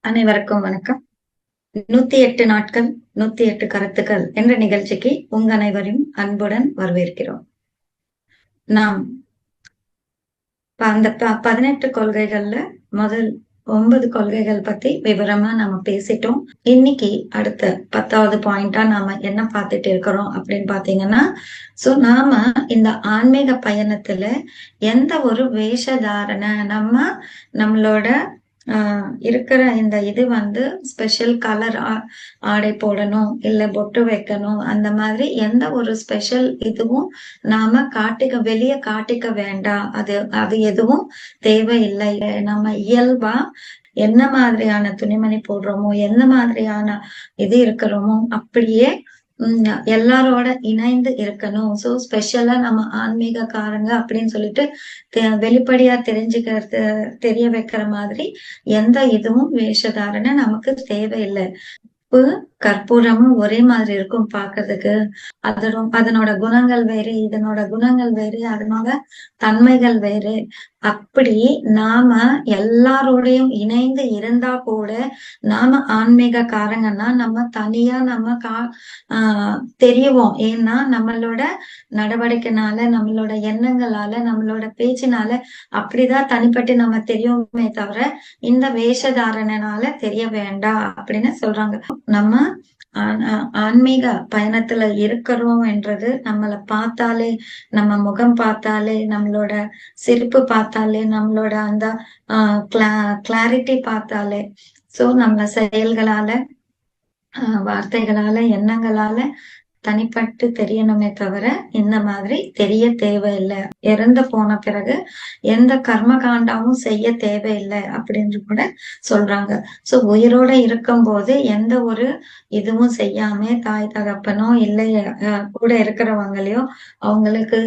அனைவருக்கும் வணக்கம். நூத்தி எட்டு நாட்கள் நூத்தி எட்டு கருத்துக்கள் என்ற நிகழ்ச்சிக்கு உங்க அனைவரையும் அன்புடன் வரவேற்கிறோம். நாம் அந்த பதினெட்டு கொள்கைகள்ல முதல் ஒன்பது கொள்கைகள் பத்தி விவரமா நாம பேசிட்டோம். இன்னைக்கு அடுத்த பத்தாவது பாயிண்டா நாம என்ன பார்த்துட்டு இருக்கிறோம் அப்படின்னு பாத்தீங்கன்னா சோ நாம இந்த ஆன்மீக பயணத்துல எந்த ஒரு வேஷதாரண நம்ம நம்மளோட இருக்கிற இந்த இது வந்து ஸ்பெஷல் கலர் ஆடை போடணும் இல்ல பொட்டு வைக்கணும் அந்த மாதிரி எந்த ஒரு ஸ்பெஷல் இதுவும் நாம காட்டிக்க வெளியே காட்டிக்க வேண்டாம். அது அது எதுவும் தேவையில்லை. நம்ம இயல்பா என்ன மாதிரியான துணிமணி போடுறோமோ எந்த மாதிரியான இது இருக்கிறோமோ அப்படியே எல்லாரோட இணைந்து இருக்கணும். சோ ஸ்பெஷலா நம்ம ஆன்மீக காரங்க அப்படின்னு சொல்லிட்டு வெளிப்படையா தெரிஞ்சுக்கிறது தெரிய வைக்கிற மாதிரி எந்த இதுவும் வேஷதாரணை நமக்கு தேவையில்லை. இப்போ கற்பூரமும் ஒரே மாதிரி இருக்கும் பாக்குறதுக்கு அதோட அதனோட குணங்கள் வேறு இதனோட குணங்கள் வேறு அதனோட தன்மைகள் வேறு. அப்படி நாம எல்லாரோடையும் இணைந்து இருந்தா கூட நாம ஆன்மீக காரங்கன்னா நம்ம தனியா நம்ம கா ஆஹ் தெரியுவோம் ஏன்னா நம்மளோட நடவடிக்கைனால நம்மளோட எண்ணங்களால நம்மளோட பேச்சினால அப்படிதான் தனிப்பட்டு நம்ம தெரியுமே தவிர இந்த வேஷதாரணனால தெரிய வேண்டாம் அப்படின்னு சொல்றாங்க. நம்ம ஆன்மீக பயணத்துல இருக்கிறோம் என்றது நம்மளை பார்த்தாலே நம்ம முகம் பார்த்தாலே நம்மளோட சிரிப்பு பார்த்தாலே நம்மளோட அந்த ஆஹ் கிளாரிட்டி பார்த்தாலே சோ நம்ம செயல்களால வார்த்தைகளால எண்ணங்களால தனிப்பட்டு தெரியணுமே தவிர இந்த மாதிரி தெரிய தேவையில்லை. இறந்து போன பிறகு எந்த கர்ம காண்டாவும் செய்ய தேவையில்லை அப்படின்னு கூட சொல்றாங்க. சோ உயிரோட இருக்கும் போது எந்த ஒரு இதுவும் செய்யாம தாய் தகப்பனோ இல்லை கூட இருக்கிறவங்களையோ அவங்களுக்கு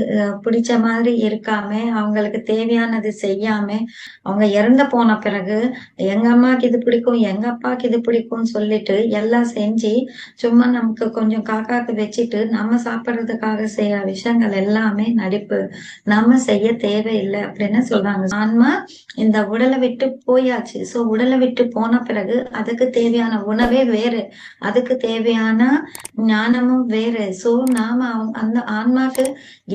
பிடிச்ச மாதிரி இருக்காம அவங்களுக்கு தேவையானது செய்யாம அவங்க இறந்து போன பிறகு எங்க அம்மாக்கு இது பிடிக்கும் எங்க அப்பாக்கு இது பிடிக்கும்னு சொல்லிட்டு எல்லாம் செஞ்சு சும்மா நமக்கு கொஞ்சம் காக்காக்கு வச்சுட்டு நம்ம சாப்பிடுறதுக்காக செய்யற விஷயங்கள் எல்லாமே நடிப்பு. நம்ம செய்ய தேவையில்லை அப்படின்னு சொல்றாங்க. ஆன்மா இந்த உடலை விட்டு போயாச்சு. சோ உடலை விட்டு போன பிறகு அதுக்கு தேவையான உணவே வேறு. அதுக்கு தேவையான ஞானமும் வேறு. சோ நாம அந்த ஆன்மாக்கு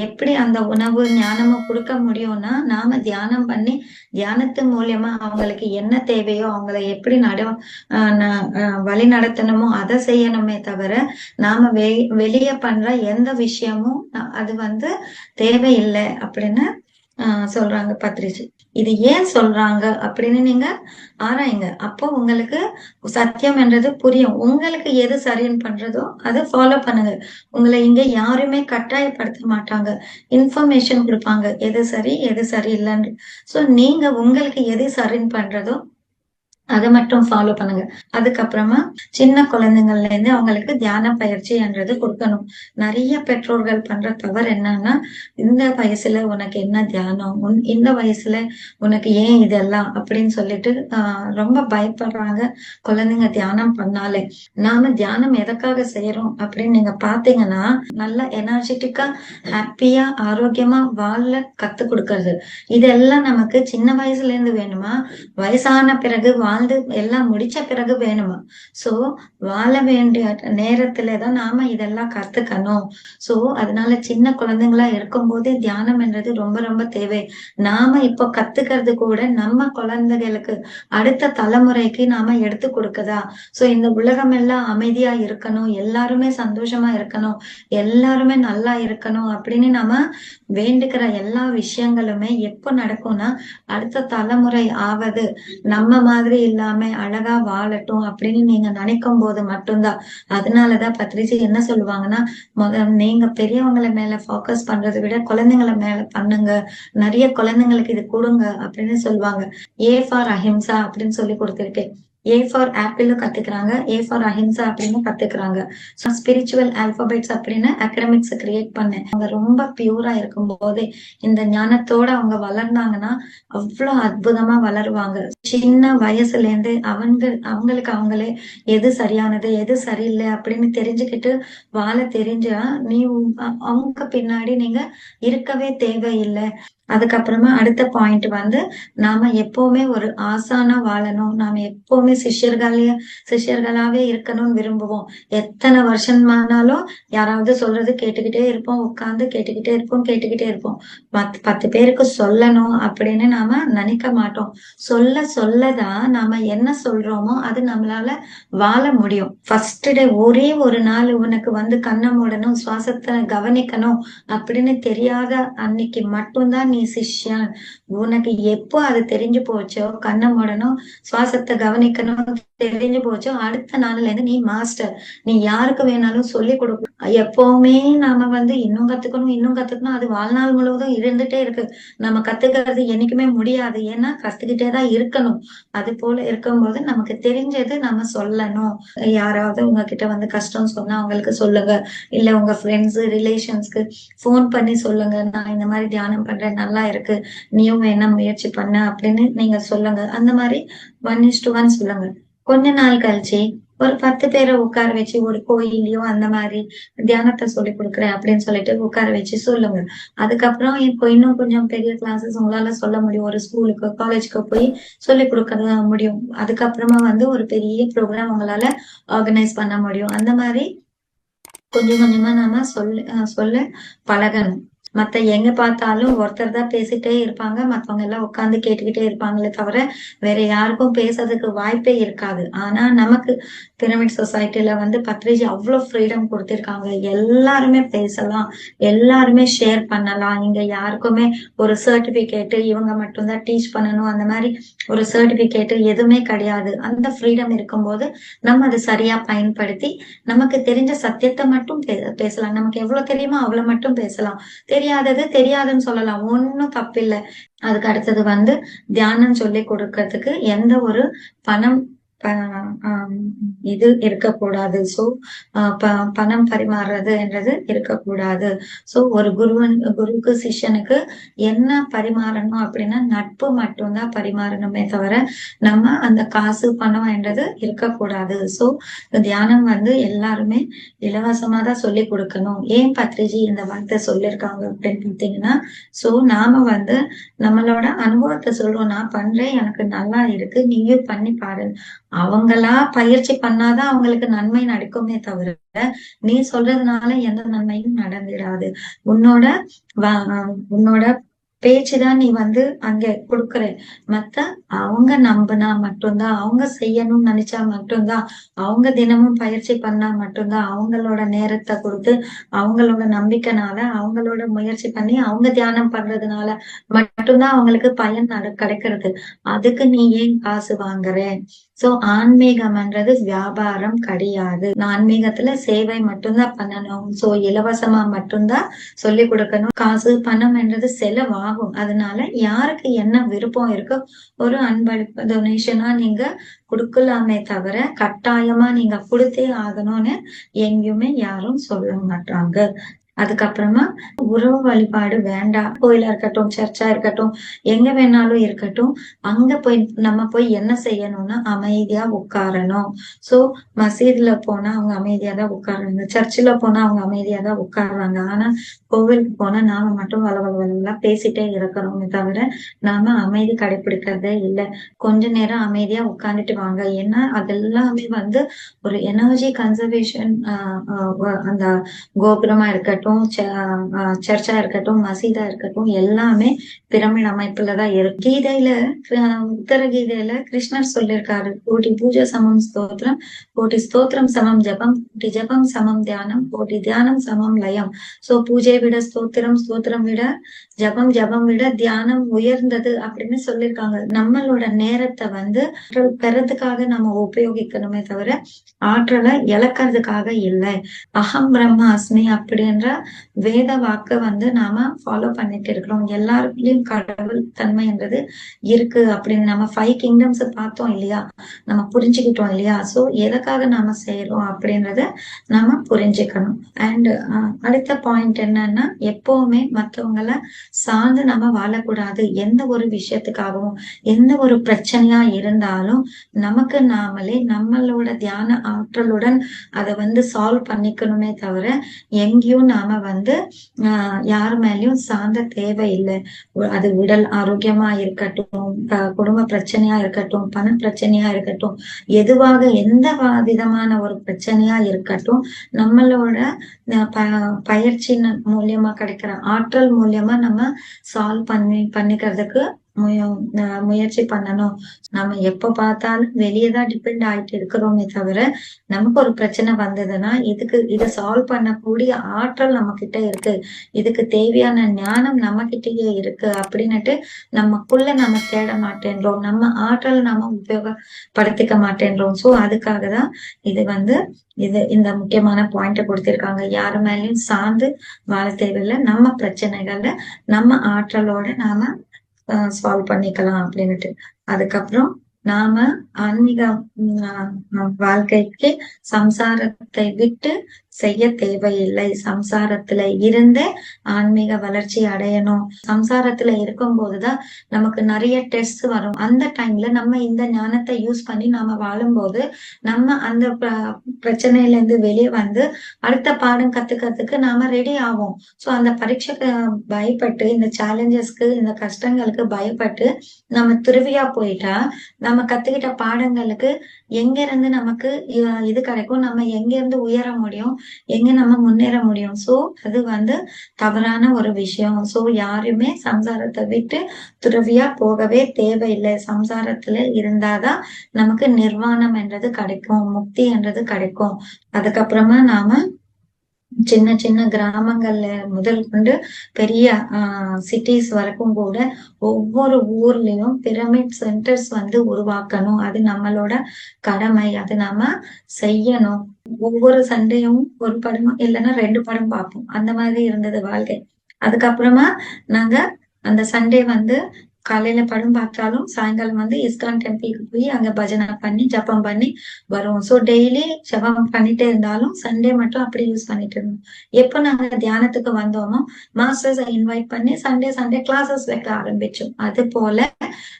எப்படி அந்த உணவு ஞானமும் கொடுக்க முடியும்னா நாம தியானம் பண்ணி தியானத்து மூலியமா அவங்களுக்கு என்ன தேவையோ அவங்களை எப்படி நட வழி நடத்தணுமோ அதை செய்யணுமே தவிர நாம வே வெளியே பண்ற எந்த விஷயமும் அது வந்து தேவையில்லை அப்படின்னு ஆஹ் சொல்றாங்க பத்ரிஜி. இது ஏன் சொல்றாங்க அப்படின்னு நீங்க ஆராயுங்க. அப்போ உங்களுக்கு சத்தியம் என்றது புரியும். உங்களுக்கு எது சரின்னு பண்றதோ அதை ஃபாலோ பண்ணுங்க. உங்களை இங்க யாருமே கட்டாயப்படுத்த மாட்டாங்க. இன்ஃபர்மேஷன் கொடுப்பாங்க. எது சரி எது சரி இல்லைன்னு ஸோ நீங்க உங்களுக்கு எது சரின்னு பண்றதோ அதை மட்டும் ஃபாலோ பண்ணுங்க. அதுக்கப்புறமா சின்ன குழந்தைங்கள்ல இருந்து அவங்களுக்கு தியான பயிற்சி என்றது கொடுக்கணும். நிறைய பெற்றோர்கள் பண்ற தவறு என்னன்னா இந்த வயசுல உனக்கு என்ன தியானம்? இந்த வயசுல உனக்கு ஏன் இதெல்லாம்? அப்படின்னு சொல்லிட்டு ரொம்ப பயப்படுறாங்க குழந்தைங்க தியானம் பண்ணாலே. நாம தியானம் எதற்காக செய்யறோம் அப்படின்னு நீங்க பாத்தீங்கன்னா நல்லா எனர்ஜெட்டிக்கா ஹாப்பியா ஆரோக்கியமா வாழ கத்து கொடுக்கறது. இதெல்லாம் நமக்கு சின்ன வயசுல இருந்து வேணுமா? வயசான பிறகு வாழ் வாழ்ந்து எல்லாம் முடிச்ச பிறகு வேணுமா? சோ வாழ வேண்டிய நேரத்துலதான் நாம இதெல்லாம் கத்துக்கணும். சோ அதனால சின்ன குழந்தைங்களா இருக்கும் போதே தியானம் என்றது ரொம்ப ரொம்ப தேவை. நாம இப்போ கத்துக்கிறது கூட நம்ம குழந்தைகளுக்கு அடுத்த தலைமுறைக்கு நாம எடுத்து கொடுக்குதா? சோ இந்த உலகம் எல்லாம் அமைதியா இருக்கணும். எல்லாருமே சந்தோஷமா இருக்கணும். எல்லாருமே நல்லா இருக்கணும் அப்படின்னு நாம வேண்டுகிற எல்லா விஷயங்களுமே எப்போ நடக்கும்னா அடுத்த தலைமுறை ஆவது. நம்ம மாதிரி இல்லாம அழகா வாழட்டும் அப்படின்னு நீங்க நினைக்கும் போது மட்டும்தான். அதனாலதான் பத்ரிஜி என்ன சொல்லுவாங்கன்னா முத நீங்க பெரியவங்களை மேல ஃபோக்கஸ் பண்றதை விட குழந்தைங்களை மேல பண்ணுங்க. நிறைய குழந்தைங்களுக்கு இது கொடுங்க அப்படின்னு சொல்லுவாங்க. ஏ ஃபார் அஹிம்சா அப்படின்னு சொல்லி கொடுத்துருக்கேன். ஏ ஃபார் ஆப்பிள் கத்துக்கிறாங்க ஏ ஃபார் அஹிம்சா அப்படின்னு கத்துக்கிறாங்க. ஸோ ஸ்பிரிச்சுவல் ஆல்பபெட்ஸ் அப்படின்னு அகடமிக்ஸ் கிரியேட் பண்ணேன். அவங்க ரொம்ப பியூரா இருக்கும் போதே இந்த ஞானத்தோட அவங்க வளர்ந்தாங்கன்னா அவ்வளவு அற்புதமா வளருவாங்க. சின்ன வயசுல இருந்து அவங்க அவங்களுக்கு அவங்களே எது சரியானது எது சரியில்லை அப்படின்னு தெரிஞ்சுக்கிட்டு வாழ தெரிஞ்சா நீ அவங்க பின்னாடி நீங்க இருக்கவே தேவையில்லை. அதுக்கப்புறமா அடுத்த பாயிண்ட் வந்து நாம எப்பவுமே ஒரு ஆசானா வாழணும். நாம எப்பவுமே சிஷ்யர்களே சிஷ்யர்களாவே இருக்கணும்னு விரும்புவோம். எத்தனை வருஷமானாலும் யாராவது சொல்றது கேட்டுக்கிட்டே இருப்போம். உட்கார்ந்து கேட்டுக்கிட்டே இருப்போம் கேட்டுக்கிட்டே இருப்போம். பத்து பத்து பேருக்கு சொல்லணும் அப்படின்னு நாம நினைக்க மாட்டோம். சொல்ல சொல்லதான் நாம என்ன சொல்றோமோ அது நம்மளால வாழ முடியும். ஃபர்ஸ்ட் டே ஒரே ஒரு நாள் உனக்கு வந்து கண்ணை மூடணும் சுவாசத்தை கவனிக்கணும் அப்படின்னு தெரியாத அன்னைக்கு மட்டும்தான் நீ சிஷ்யன் உனக்கு எப்போ அது தெரிஞ்சு போச்சோ கண்ணை மூடணும் சுவாசத்தை கவனிக்கணும் தெரிஞ்சு போச்சோ அடுத்த நாள்ல இருந்து நீ மாஸ்டர். நீ யாருக்கு வேணாலும் சொல்லி கொடுக்க. எப்பவுமே நாம வந்து இன்னும் கத்துக்கணும் இன்னும் கத்துக்கணும். அது வாழ்நாள் முழுவதும் இருந்துட்டே இருக்கு. நம்ம கத்துக்கிறது என்னைக்குமே முடியாது. ஏன்னா கத்துக்கிட்டே தான் இருக்கணும். அது போல இருக்கும்போது நமக்கு தெரிஞ்சது நம்ம சொல்லணும். யாராவது உங்ககிட்ட வந்து கஷ்டம் சொன்னா அவங்களுக்கு சொல்லுங்க. இல்ல உங்க ஃப்ரெண்ட்ஸ் ரிலேஷன்ஸ்க்கு ஃபோன் பண்ணி சொல்லுங்க. நான் இந்த மாதிரி தியானம் பண்றேன் நல்லா இருக்கு. நீயும் வேணா முயற்சி பண்ண அப்படின்னு நீங்க சொல்லுங்க. அந்த மாதிரி ஒன் இஸ் டு ஒன் சொல்லுங்க. கொஞ்ச நாள் கழிச்சு ஒரு பத்து பேரை உட்கார வச்சு ஒரு கோயிலையோ அந்த மாதிரி தியானத்தை சொல்லி கொடுக்குறேன் அப்படின்னு சொல்லிட்டு உட்கார வச்சு சொல்லுங்க. அதுக்கப்புறம் இப்போ இன்னும் கொஞ்சம் பெரிய கிளாஸஸ் உங்களால சொல்ல முடியும். ஒரு ஸ்கூலுக்கு காலேஜ்க்கு போய் சொல்லி கொடுக்கறது முடியும். அதுக்கப்புறமா வந்து ஒரு பெரிய ப்ரோக்ராம் உங்களால ஆர்கனைஸ் பண்ண முடியும். அந்த மாதிரி கொஞ்சம் கொஞ்சமா நாம சொல்ல சொல்ல பழகணும். மத்த எங்க பார்த்தாலும் ஒருத்தர் தான் பேசிட்டே இருப்பாங்க. மத்தவங்க எல்லாம் உட்காந்து கேட்டுக்கிட்டே இருப்பாங்களே தவிர வேற யாருக்கும் பேசுறதுக்கு வாய்ப்பே இருக்காது. ஆனா நமக்கு பிரமிட் சொசைட்டில வந்து பத்ரிஜி அவ்வளவு ஃப்ரீடம் கொடுத்திருக்காங்க. எல்லாருமே பேசலாம் எல்லாருமே ஷேர் பண்ணலாம். இங்க யாருக்குமே ஒரு சர்டிபிகேட் இவங்க மட்டும்தான் டீச் பண்ணணும். அந்த மாதிரி ஒரு சர்டிபிகேட் எதுவுமே கிடையாது. அந்த ஃப்ரீடம் இருக்கும்போது நம்ம அதை சரியா பயன்படுத்தி நமக்கு தெரிஞ்ச சத்தியத்தை மட்டும் பேசலாம். நமக்கு எவ்வளவு தெரியுமோ அவ்வளவு மட்டும் பேசலாம். தெரியாதது தெரியாதுன்னு சொல்லலாம். ஒன்னும் தப்பில்லை. அதுக்கு அடுத்தது வந்து தியானம் சொல்லி கொடுக்கறதுக்கு எந்த ஒரு பணம் இது இருக்கக்கூடாது. சோ பணம் பரிமாறுறது என்றது இருக்கக்கூடாது. சோ ஒரு குருவன் குருவுக்கு சிஷ்யனுக்கு என்ன பரிமாறணும் அப்படின்னா நட்பு மட்டும்தான் பரிமாறணுமே தவிர நம்ம அந்த காசு பணம் என்றது இருக்கக்கூடாது. சோ தியானம் வந்து எல்லாருமே இலவசமா தான் சொல்லி கொடுக்கணும். ஏன் பத்ரிஜி இந்த வார்த்தை சொல்லியிருக்காங்க அப்படின்னு பார்த்தீங்கன்னா சோ நாம வந்து நம்மளோட அனுபவத்தை சொல்றோம். நான் பண்றேன் எனக்கு நல்லா இருக்கு நீயும் பண்ணி பாரு. அவங்களா பயிற்சி பண்ணாதான் அவங்களுக்கு நன்மை நடக்குமே தவிர நீ சொல்றதுனால எந்த நன்மையும் நடந்துடாது. உன்னோட உன்னோட பேச்சுதான் நீ வந்து அங்க கொடுக்குற. மத்த அவங்க நம்பினா மட்டும்தான் அவங்க செய்யணும்னு நினைச்சா மட்டும்தான் அவங்க தினமும் பயிற்சி பண்ணா மட்டும்தான் அவங்களோட நேரத்தை கொடுத்து அவங்களோட நம்பிக்கைனால அவங்களோட முயற்சி பண்ணி அவங்க தியானம் பண்றதுனால மட்டும்தான் அவங்களுக்கு பயன் கிடைக்கிறது. அதுக்கு நீ ஏன் காசு வாங்குற? சோ ஆன்மீகம்ன்றது வியாபாரம் கிடையாது. ஆன்மீகத்துல சேவை மட்டும்தான் பண்ணணும். சோ இலவசமா மட்டும்தான் சொல்லி கொடுக்கணும். காசு பணம் என்றது ஆகும். அதனால யாருக்கு என்ன விருப்பம் இருக்கோ ஒரு அன்பளிப்பு டொனேஷனா நீங்க கொடுக்கலாமே தவிர கட்டாயமா நீங்க கொடுத்தே ஆகணும்னு எங்கேயுமே யாரும் சொல்ல மாட்டாங்க. அதுக்கப்புறமா உறவு வழிபாடு வேண்டாம். கோயிலா இருக்கட்டும் சர்ச்சா இருக்கட்டும் எங்க வேணாலும் இருக்கட்டும் அங்க போய் நம்ம போய் என்ன செய்யணும்னா அமைதியா உட்காரணும். சோ மசீதுல போனா அவங்க அமைதியா தான் உட்காருறாங்க சர்ச்சில் போனா அவங்க அமைதியா தான் உட்காடுறாங்க ஆனா கோவிலுக்கு போனா நாம மட்டும் வள பேசிட்டே இருக்கிறோமே தவிர நாம அமைதி கடைபிடிக்கிறதே இல்லை. கொஞ்ச நேரம் அமைதியா உட்காந்துட்டு வாங்க. ஏன்னா அதெல்லாமே வந்து ஒரு எனர்ஜி கன்சர்வேஷன் அந்த கோபுரமா இருக்கட்டும் இருக்கட்டும் சர்ச்சா இருக்கட்டும் மசீதா இருக்கட்டும் எல்லாமே பிரமிட் அமைப்புலதான் இருக்கு. கீதையில உத்தர கீதையில கிருஷ்ணர் சொல்லியிருக்காரு கோட்டி பூஜை சமம் ஸ்தோத்திரம் கோட்டி ஸ்தோத்திரம் சமம் ஜபம் கோட்டி ஜபம் சமம் தியானம் கோட்டி தியானம் சமம் லயம். சோ பூஜை விட ஸ்தோத்திரம் ஸ்தோத்திரம் விட ஜபம் ஜபம் விட தியானம் உயர்ந்தது அப்படின்னு சொல்லியிருக்காங்க நம்மளோட நேரத்தை வந்து பெறதுக்காக நம்ம உபயோகிக்கணுமே தவிர ஆற்றலை இழக்கிறதுக்காக இல்லை. அகம் பிரம்ம அஸ்மி அப்படின்ற வேத வாக்க வந்து நாம ஃபாலோ பண்ணிட்டு இருக்கிறோம். எல்லாருக்குள்ளயும் கடவுள் தன்மை என்றது இருக்கு அப்படின்னு நம்ம ஃபைவ் கிங்டம்ஸ் பார்த்தோம் இல்லையா? நம்ம புரிஞ்சுக்கிட்டோம் இல்லையா? சோ எதுக்காக நாம செய்யறோம் அப்படின்றத நாம புரிஞ்சுக்கணும். அண்ட் அடுத்த பாயிண்ட் என்னன்னா எப்பவுமே மத்தவங்கள சார்ந்து நம்ம வாழக்கூடாது. எந்த ஒரு விஷயத்துக்காகவும் எந்த ஒரு பிரச்சனையா இருந்தாலும் நமக்கு நாமளே நம்மளோட தியான ஆற்றலுடன் அதை வந்து சால்வ் பண்ணிக்கணுமே தவிர எங்கேயும் நாம வந்து ஆஹ் யார் மேலயும் சார்ந்த தேவையில்லை. அது உடல் ஆரோக்கியமா இருக்கட்டும் குடும்ப பிரச்சனையா இருக்கட்டும் பண பிரச்சனையா இருக்கட்டும் எதுவாக எந்த விதமான ஒரு பிரச்சனையா இருக்கட்டும் நம்மளோட பயிற்சி மூலியமா கிடைக்கிற ஆற்றல் மூலியமா நம்ம சால்வ் பண்ணி பண்ணிக்கிறதுக்கு முயற்சி பண்ணணும். நம்ம எப்ப பார்த்தாலும் வெளியேதான் டிபெண்ட் ஆயிட்டு இருக்கிறோமே தவிர நமக்கு ஒரு பிரச்சனை வந்ததுன்னா இதுக்கு இதை சால்வ் பண்ணக்கூடிய ஆற்றல் நம்ம கிட்ட இருக்கு. இதுக்கு தேவையான ஞானம் நம்ம கிட்டயே இருக்கு அப்படின்னுட்டு நமக்குள்ள நம்ம தேட மாட்டேன்றோம். நம்ம ஆற்றல் நம்ம உபயோகப்படுத்திக்க மாட்டேன்றோம். சோ அதுக்காக தான் இது வந்து இது இந்த முக்கியமான பாயிண்ட கொடுத்திருக்காங்க. யாரு மேலயும் சார்ந்து வாழ தேவையில்லை. நம்ம பிரச்சனைகள்ல நம்ம ஆற்றலோட நாம சால்வ் பண்ணிக்கலாம் அப்படின்னுட்டு. அதுக்கப்புறம் நாம ஆன்மீக வாழ்க்கைக்கு சம்சாரத்தை விட்டு செய்ய தேவையில்லை. சம்சாரத்துல இருந்து ஆன்மீக வளர்ச்சி அடையணும். சம்சாரத்துல இருக்கும் போதுதான் நமக்கு நிறைய டெஸ்ட் வரும். அந்த டைம்ல நம்ம இந்த ஞானத்தை யூஸ் பண்ணி நாம வாழும்போது நம்ம அந்த பிரச்சனையில இருந்து வெளியே வந்து அடுத்த பாடம் கத்துக்கிறதுக்கு நாம ரெடி ஆகும் சோ அந்த பரீட்சைக்கு பயப்பட்டு இந்த சேலஞ்சஸ்க்கு இந்த கஷ்டங்களுக்கு பயப்பட்டு நம்ம துருவியா போயிட்டா நம்ம கத்துக்கிட்ட பாடங்களுக்கு எங்க இருந்து நமக்கு இது கிடைக்கும்? நம்ம எங்க இருந்து உயர முடியும்? எங்க நம்ம முன்னேற முடியும்? சோ அது வந்து தவறான ஒரு விஷயம். சோ யாருமே சம்சாரத்தை விட்டு துறவியா போகவே தேவையில்லை. சம்சாரத்துல இருந்தாதான் நமக்கு நிர்வாணம் என்றது கிடைக்கும் முக்தி என்றது கிடைக்கும். அதுக்கப்புறமா நாம சின்ன சின்ன கிராமங்கள்ல முதல் கொண்டு பெரிய ஆஹ் சிட்டிஸ் வரைக்கும் கூட ஒவ்வொரு ஊர்லயும் பிரமிட் சென்டர்ஸ் வந்து உருவாக்கணும். அது நம்மளோட கடமை. அது நாம செய்யணும். ஒவ்வொரு சண்டையும் ஒரு படமா இல்லைன்னா ரெண்டு படம் பார்ப்போம். அந்த மாதிரி இருந்தது வாழ்க்கை. அதுக்கப்புறமா நாங்க அந்த சண்டே வந்து காலையில படம் பார்த்தாலும் சாயங்காலம் வந்து இஸ்கான் டெம்பிளுக்கு போய் அங்க பஜனை பண்ணி ஜப்பம் பண்ணி வருவோம். ஸோ டெய்லி ஜபம் பண்ணிட்டே இருந்தாலும் சண்டே மட்டும் அப்படி யூஸ் பண்ணிட்டு இருந்தோம். எப்போ நாங்க தியானத்துக்கு வந்தோமோ மாஸ்டர்ஸ் இன்வைட் பண்ணி சண்டே சண்டே கிளாஸஸ் வைக்க ஆரம்பிச்சோம். அது போல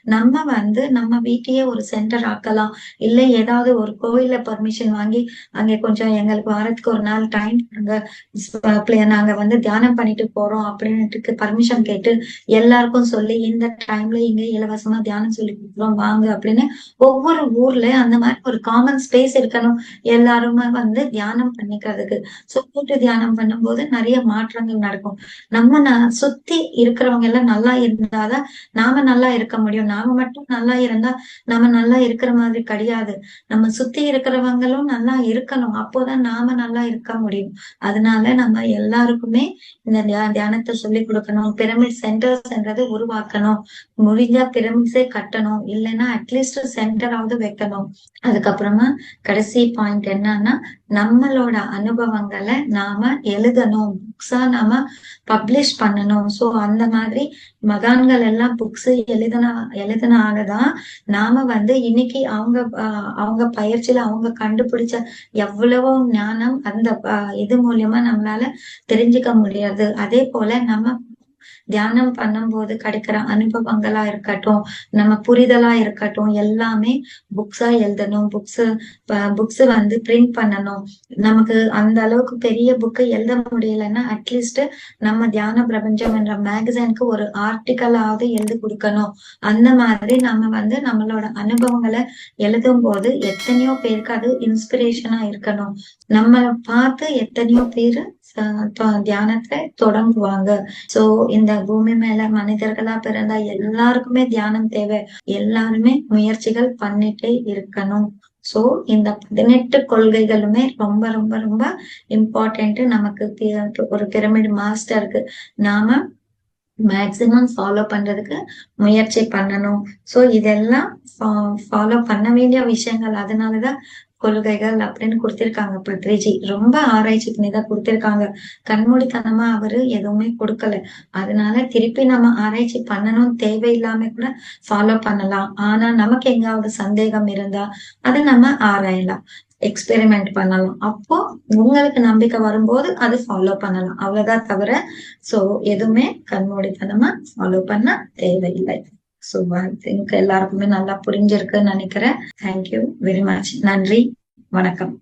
நம்ம வந்து நம்ம வீட்டையே ஒரு சென்டர் ஆக்கலாம். இல்ல ஏதாவது ஒரு கோயில பர்மிஷன் வாங்கி அங்கே கொஞ்சம் எங்களுக்கு வாரத்துக்கு ஒரு நாள் டைம் நாங்க வந்து தியானம் பண்ணிட்டு போறோம் அப்படின்ட்டு பர்மிஷன் கேட்டு எல்லாருக்கும் சொல்லி இந்த டைம்ல இங்க இலவசமா தியானம் சொல்லி கொடுக்குறோம் வாங்க அப்படின்னு ஒவ்வொரு ஊர்ல அந்த மாதிரி ஒரு காமன் ஸ்பேஸ் இருக்கணும். எல்லாருமே வந்து தியானம் பண்ணிக்கிறதுக்கு. ஸோ கூட்டு தியானம் பண்ணும்போது நிறைய மாற்றங்கள் நடக்கும். நம்ம சுத்தி இருக்கிறவங்க எல்லாம் நல்லா இருந்தாதான் நாம நல்லா இருக்க முடியும். நாம மட்டும் நல்லா இருந்தா நம்ம நல்லா இருக்கிற மாதிரி கிடையாது. நம்ம சுத்தி இருக்கிறவங்களும் நல்லா இருக்கணும். அப்போதான் நாம நல்லா இருக்க முடியும். அதனால நம்ம எல்லாருக்குமே இந்த தியானத்தை சொல்லி கொடுக்கணும். பிரமிட் சென்டர்ஸ்ன்றது உருவாக்கணும். முடிஞ்சா பிரமிட்ஸே கட்டணும். இல்லைன்னா அட்லீஸ்ட் சென்டராவது வைக்கணும். அதுக்கப்புறமா கடைசி பாயிண்ட் என்னன்னா நம்மளோட அனுபவங்களை நாம எழுதணும். புக்ஸா நாம பப்ளிஷ் பண்ணணும். சோ அந்த மாதிரி மகான்கள் எல்லாம் புக்ஸ் எழுதுனா எழுதினாலதான் நாம வந்து இன்னைக்கு அவங்க அவங்க பயிற்சியில அவங்க கண்டுபிடிச்ச எவ்வளவோ ஞானம் அந்த இது மூலியமா நம்மளால தெரிஞ்சுக்க முடியாது. அதே போல நம்ம தியானம் பண்ணும்போது கிடைக்கிற அனுபவங்களா இருக்கட்டும் நம்ம புரிதலா இருக்கட்டும் எல்லாமே புக்ஸா எழுதணும். புக்ஸ் புக்ஸ் வந்து பிரிண்ட் பண்ணணும். நமக்கு அந்த அளவுக்கு பெரிய புக்கு எழுத முடியலன்னா அட்லீஸ்ட் நம்ம தியான பிரபஞ்சம் என்ற மேகசைனுக்கு ஒரு ஆர்டிக்கலாவது எழுதி கொடுக்கணும். அந்த மாதிரி நம்ம வந்து நம்மளோட அனுபவங்களை எழுதும் போது எத்தனையோ பேருக்கு அது இன்ஸ்பிரேஷனா இருக்கணும். நம்ம பார்த்து எத்தனையோ பேரு தியானத்தை தொடங்குவாங்க. சோ இந்த பூமி மேல மனிதர்களா பிறந்தா எல்லாருக்குமே தியானம் தேவை. எல்லாருமே முயற்சிகள் பண்ணிட்டே இருக்கணும். சோ இந்த பதினெட்டு கொள்கைகளுமே ரொம்ப ரொம்ப ரொம்ப இம்பார்ட்டன்ட் நமக்கு ஒரு பிரமிட் மாஸ்டருக்கு நாம மேக்சிமம் ஃபாலோ பண்றதுக்கு முயற்சி பண்ணணும். சோ இதெல்லாம் ஃபாலோ பண்ண வேண்டிய விஷயங்கள். அதனாலதான் கொள்கைகள் அப்படின்னு கொடுத்திருக்காங்க. பிருத்விஜி ரொம்ப ஆராய்ச்சி பண்ணிதான் கொடுத்திருக்காங்க. கண்மூடித்தனமா அவரு எதுவுமே கொடுக்கல. அதனால திருப்பி நம்ம ஆராய்ச்சி பண்ணணும். தேவையில்லாம கூட ஃபாலோ பண்ணலாம். ஆனா நமக்கு எங்காவது சந்தேகம் இருந்தா அதை நம்ம ஆராயலாம். எக்ஸ்பெரிமெண்ட் பண்ணலாம். அப்போ உங்களுக்கு நம்பிக்கை வரும்போது அது ஃபாலோ பண்ணலாம். அவ்வளவுதான் தவிர சோ எதுவுமே கண்மூடித்தனமா ஃபாலோ பண்ண தேவையில்லை. ஸோ ஐ திங்க் எல்லாருக்குமே நல்லா புரிஞ்சிருக்குன்னு நினைக்கிறேன். தேங்க்யூ வெரி மச் நன்றி. வணக்கம்.